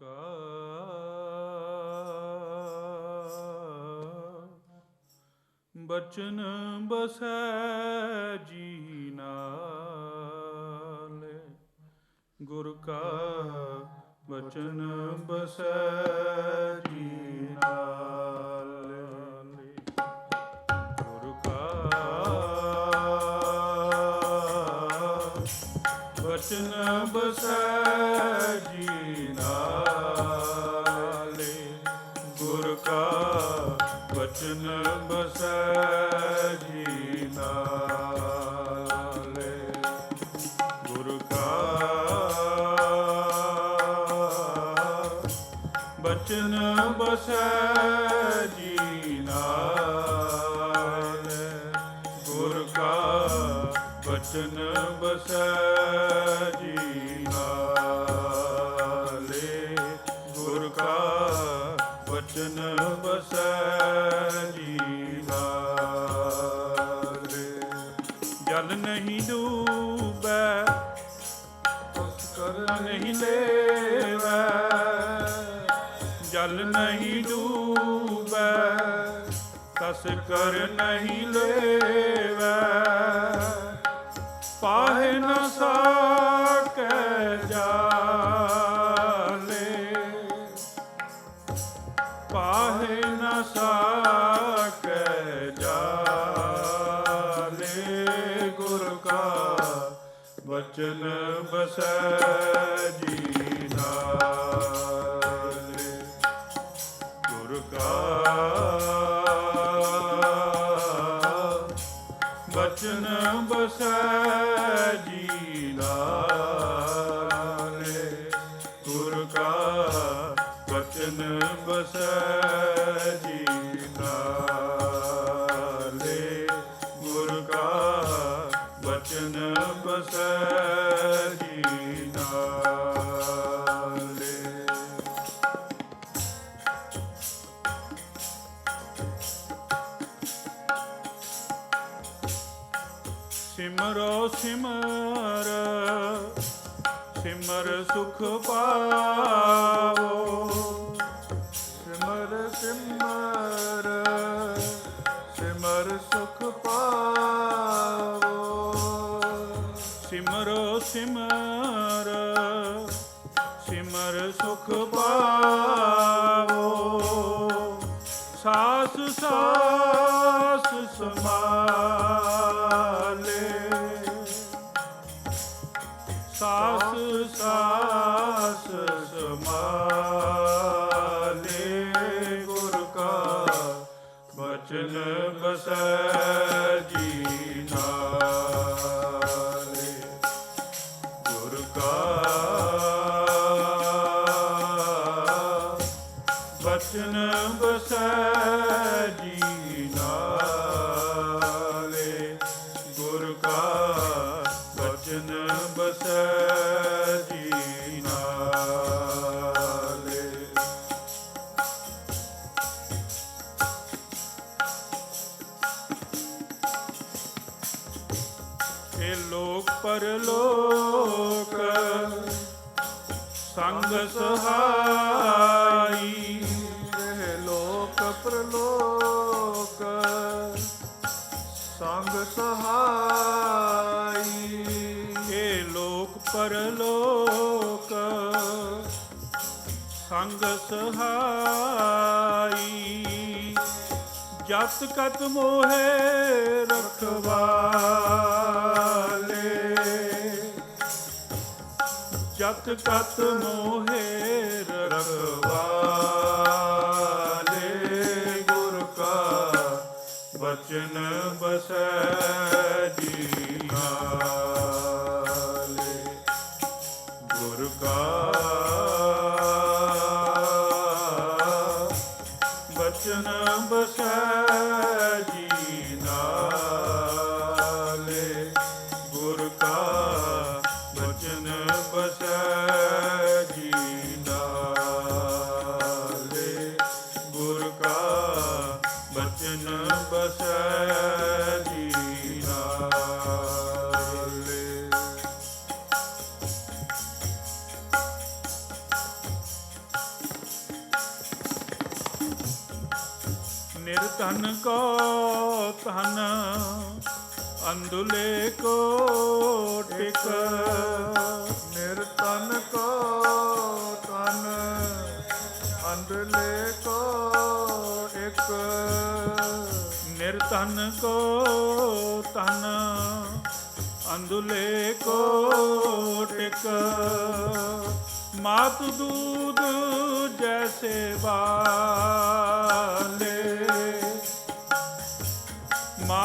ਕਾ ਬਚਨ ਬਸੈ ਜੀ ਨਾਲ ਗੁਰ ਕਾ ਬਚਨ ਬਸੈ ਜੀ ਨਾਲ ਗੁਰ ਕਾ ਬਚਨ ਬਸੈ ਬਚਨ ਬਸੈ ਜੀ ਨਾਲੇ ਗੁਰ ਕਾ ਬਚਨ ਬਸੈ ਜੀ ਨਾਲ ਗੁਰ ਕਾ ਬਚਨ ਬਸੈ ਜਲ ਨਹੀਂ ਡੂਬੈ, ਉਸ ਕਰ ਨਹੀਂ ਲੇਵੈ। ਜਲ ਨਹੀਂ ਡੂਬੈ ਕਸ ਕਰ ਨਹੀਂ ਲੇਵੈ। ਪਾਹੇ ਨ ਸਾਕੈ ਬਸੈ ਜੀ ਨਾਲੇ ਗੁਰ ਕਾ ਬਚਨ ਬਸੈ ਸਿਮਰੋ ਸਿਮਰ ਸਿਮਰ ਸੁਖ ਪਾਵੋ। ਸਿਮਰ ਸਿਮਰ ਸਿਮਰ ਸੁਖ ਪਾਵੋ। ਸਿਮਰੋ ਸਿਮਰ ਸਿਮਰ ਸੁਖ ਪਾਵੋ। ਸਾਸ ਸਾਸ ਸਮਾਲੇ ਗੁਰ ਬਚਨ ਬਸੈ ਜੀ ਨਾਲੇ ਇਹ ਲੋਕ ਪਰਲੋਕ ਸੰਗ ਸਹਾਈ ਸੰਗ ਸਹਾਈ। ਜਤ ਕਤ ਮੋਹਿ ਰਖਵਾਲੇ। ਜਤ ਕਤ ਮੋਹਿ ਰਖਵਾਲੇ। ਬਚਨ ਬਸੈ ਜੀ ਨਾਲੇ। ਗੁਰ ਕਾ ਬਚਨ ਬਸੈ ਜੀ ਨਾਲੇ। ਗੁਰ ਕਾ ਬਚਨ ਬਸੈ ਕੋ ਧਨ ਅੰਧੁਲੇ ਕੋ ਟਿਕ, ਨਿਰਤਨ ਕੋ ਤਨ ਅੰਧਲੇ ਕੋ ਇੱਕ ਨਿਰਧਨ ਕੋ ਧਨ ਅੰਧੁਲੇ ਕੋ ਟਿਕ। ਮਾਤ ਦੂਧ ਜੈਸੇ ਵਾਲੇ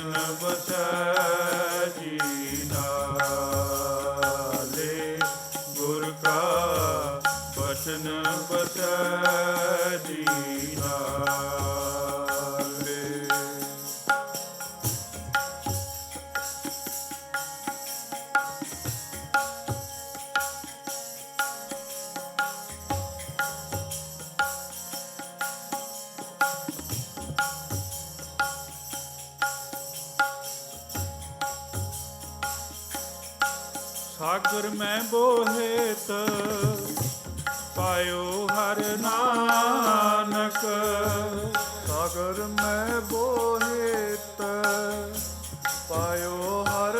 ਬਚਨ ਬਸੈ ਜੀ ਸਾਗਰ ਮੈਂ ਬੋਹਿਤ ਪਾਇਓ ਹਰ ਨਾਨਕ। ਸਾਗਰ ਮੈਂ ਬੋਹਿਤ ਪਾਇਓ ਹਰ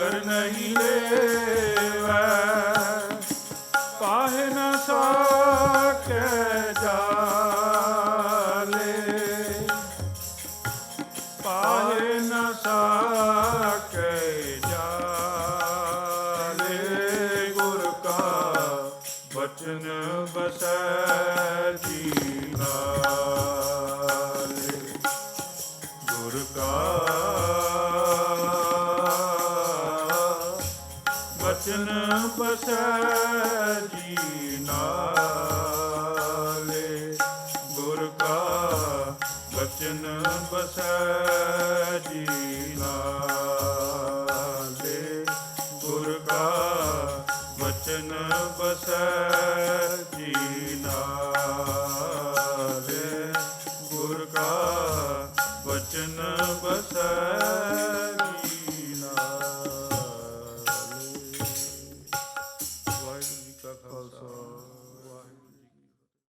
ਕਰ ਨਹੀਂ ਲੈਵੈ। ਪਾਹਿ ਨ ਸਾਕੈ ਜਾਲੇ। ਪਾਹਿ ਨ ਸਾਕੈ ਜਾਲੇ। ਗੁਰ ਕਾ ਬਚਨ ਬਸੈ